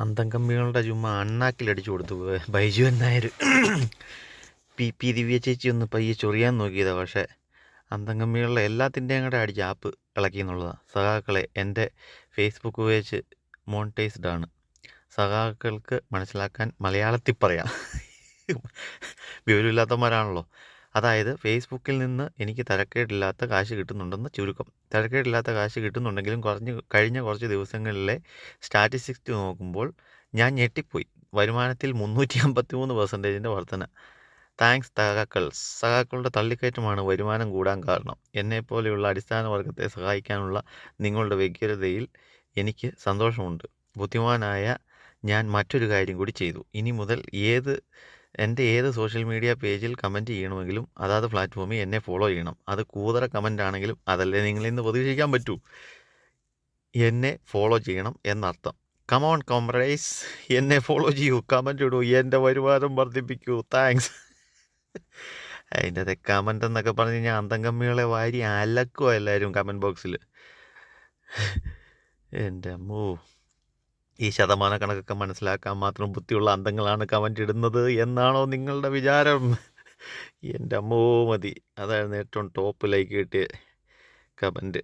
അന്തം കമ്പികളുടെ ചുമ്മാ അണ്ണാക്കിലടിച്ചു കൊടുത്തു ബൈജു എന്നായർ. പി പി ദിവ്യ ചേച്ചി ഒന്ന് പയ്യെ ചൊറിയാൻ നോക്കിയതാ പക്ഷേ അന്തം കമ്പികളുടെ എല്ലാത്തിന്റെയും കൂടെ അടിച്ച് ആപ്പ് ഇളക്കി എന്നുള്ളതാണ് സഖാക്കളെ എന്റെ ഫേസ്ബുക്ക് പേജ് മോണിറ്റൈസ്ഡ് ആണ് സഖാക്കൾക്ക് മനസ്സിലാക്കാൻ മലയാളത്തിൽ പറയാം. വിവരമില്ലാത്തവന്മാരാണല്ലോ. അതായത് ഫേസ്ബുക്കിൽ നിന്ന് എനിക്ക് തരക്കേടില്ലാത്ത കാശ് കിട്ടുന്നുണ്ടെന്ന് ചുരുക്കം. തരക്കേടില്ലാത്ത കാശ് കിട്ടുന്നുണ്ടെങ്കിലും കുറഞ്ഞ് കഴിഞ്ഞ കുറച്ച് ദിവസങ്ങളിലെ സ്റ്റാറ്റിസ്റ്റിക്സ് നോക്കുമ്പോൾ ഞാൻ ഞെട്ടിപ്പോയി. വരുമാനത്തിൽ മുന്നൂറ്റി അമ്പത്തി മൂന്ന് പെർസെന്റേജിന്റെ വർധന. താങ്ക്സ് സഹാക്കൾ സഹാക്കളുടെ തള്ളിക്കയറ്റമാണ് വരുമാനം കൂടാൻ കാരണം. എന്നെപ്പോലെയുള്ള അടിസ്ഥാന വർഗത്തെ സഹായിക്കാനുള്ള നിങ്ങളുടെ വ്യഗ്രതയിൽ എനിക്ക് സന്തോഷമുണ്ട്. ബുദ്ധിമാനായ ഞാൻ മറ്റൊരു കാര്യം കൂടി ചെയ്തു. ഇനി മുതൽ ഏത് എന്റെ ഏത് സോഷ്യൽ മീഡിയ പേജിൽ കമന്റ് ചെയ്യണമെങ്കിലും അതാത് പ്ലാറ്റ്ഫോമിൽ എന്നെ ഫോളോ ചെയ്യണം. അത് കൂതറ കമന്റ് ആണെങ്കിലും അതല്ലേ നിങ്ങളിൽ നിന്ന് പ്രതീക്ഷിക്കാൻ പറ്റൂ. എന്നെ ഫോളോ ചെയ്യണം എന്നർത്ഥം. കമോൺ കോംപ്രൈസ് എന്നെ ഫോളോ ചെയ്യൂ. കമന്റ് ഇടൂ. എന്റെ വരുമാനം വർദ്ധിപ്പിക്കൂ. താങ്ക്സ് അതിന്റെ അതെ കമന്റ് എന്നൊക്കെ പറഞ്ഞു കഴിഞ്ഞാൽ അന്തംകമ്മികളെ വാരി അലക്കുക എല്ലാവരും കമന്റ് ബോക്സിൽ. എന്റെ അമ്മോ. ഈ ശതമാന കണക്കൊക്കെ മനസ്സിലാക്കാൻ മാത്രം ബുദ്ധിയുള്ള അന്തങ്ങളാണ് കമന്റ് ഇടുന്നത് എന്നാണോ നിങ്ങളുടെ വിചാരം? എന്റെ അമ്മോ മതി. അതായിരുന്നു ഏറ്റവും ടോപ്പ് ലൈക്ക് കിട്ടിയ കമന്റ്